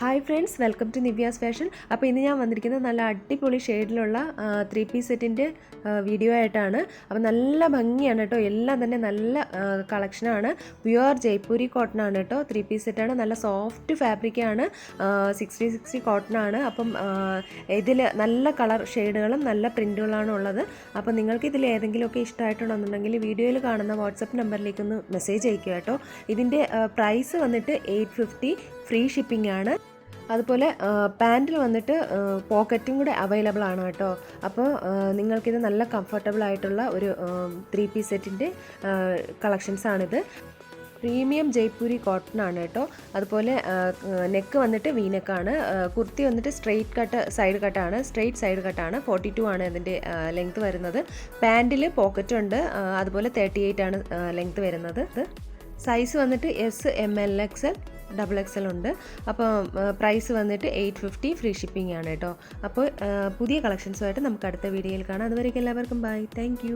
Hi friends welcome to Nivya's fashion അപ്പോൾ ഇന്ന് ഞാൻ വന്നിരിക്കുന്നത് നല്ല അടിപൊളി ഷെയ്ഡിലുള്ള ത്രീ പീസ് സെറ്റിന്റെ വീഡിയോ ആയിട്ടാണ്. അപ്പോൾ നല്ല ഭംഗിയാണ് കേട്ടോ എല്ലാം തന്നെ നല്ല കളക്ഷനാണ് പ്യുവർ ജയ്പൂരി കോട്ടൺ ആണ് കേട്ടോ ത്രീ പീസ് സെറ്റാണ് നല്ല സോഫ്റ്റ് ഫാബ്രിക്കാണ് സിക്സ്റ്റി സിക്സ്റ്റി കോട്ടൺ ആണ്. അപ്പം ഇതിൽ നല്ല കളർ ഷെയ്ഡുകളും നല്ല പ്രിന്റുകളാണ് ഉള്ളത്. അപ്പോൾ നിങ്ങൾക്ക് ഇതിൽ ഏതെങ്കിലുമൊക്കെ ഇഷ്ടമായിട്ടുണ്ടെന്നുണ്ടെങ്കിൽ വീഡിയോയിൽ കാണുന്ന വാട്സപ്പ് നമ്പറിലേക്കൊന്ന് മെസ്സേജ് അയക്കുക കേട്ടോ ഇതിന്റെ പ്രൈസ് വന്നിട്ട് എയ്റ്റ് ഫിഫ്റ്റി ഫ്രീ ഷിപ്പിംഗ് ആണ്. അതുപോലെ പാന്റിൽ വന്നിട്ട് പോക്കറ്റും കൂടെ അവൈലബിൾ ആണ് കേട്ടോ. അപ്പോൾ നിങ്ങൾക്കിത് നല്ല കംഫർട്ടബിൾ ആയിട്ടുള്ള ഒരു ത്രീ പീസ് സെറ്റിന്റെ കളക്ഷൻസാണിത് പ്രീമിയം ജയ്പൂരി കോട്ടൺ ആണ് കേട്ടോ. അതുപോലെ നെക്ക് വന്നിട്ട് വീനെക്കാണ് കുർത്തി വന്നിട്ട് സ്ട്രെയിറ്റ് കട്ട് സൈഡ് കട്ടാണ് സ്ട്രെയിറ്റ് സൈഡ് കട്ടാണ് ഫോർട്ടി ടു ആണ് ഇതിന്റെ ലെങ്ത് വരുന്നത്. പാന്റിൽ പോക്കറ്റ് ഉണ്ട്. അതുപോലെ തേർട്ടി എയ്റ്റ് ആണ് ലെങ്ത് വരുന്നത്. സൈസ് വന്നിട്ട് S M L X L double X L ഉണ്ട്. അപ്പോൾ പ്രൈസ് വന്നിട്ട് എയ്റ്റ് ഫിഫ്റ്റി ഫ്രീ ഷിപ്പിംഗ് ആണ് കേട്ടോ. അപ്പോൾ പുതിയ കളക്ഷൻസുമായിട്ട് നമുക്ക് അടുത്ത വീഡിയോയിൽ കാണാം. അതുവരേക്കും എല്ലാവർക്കും ബൈ താങ്ക്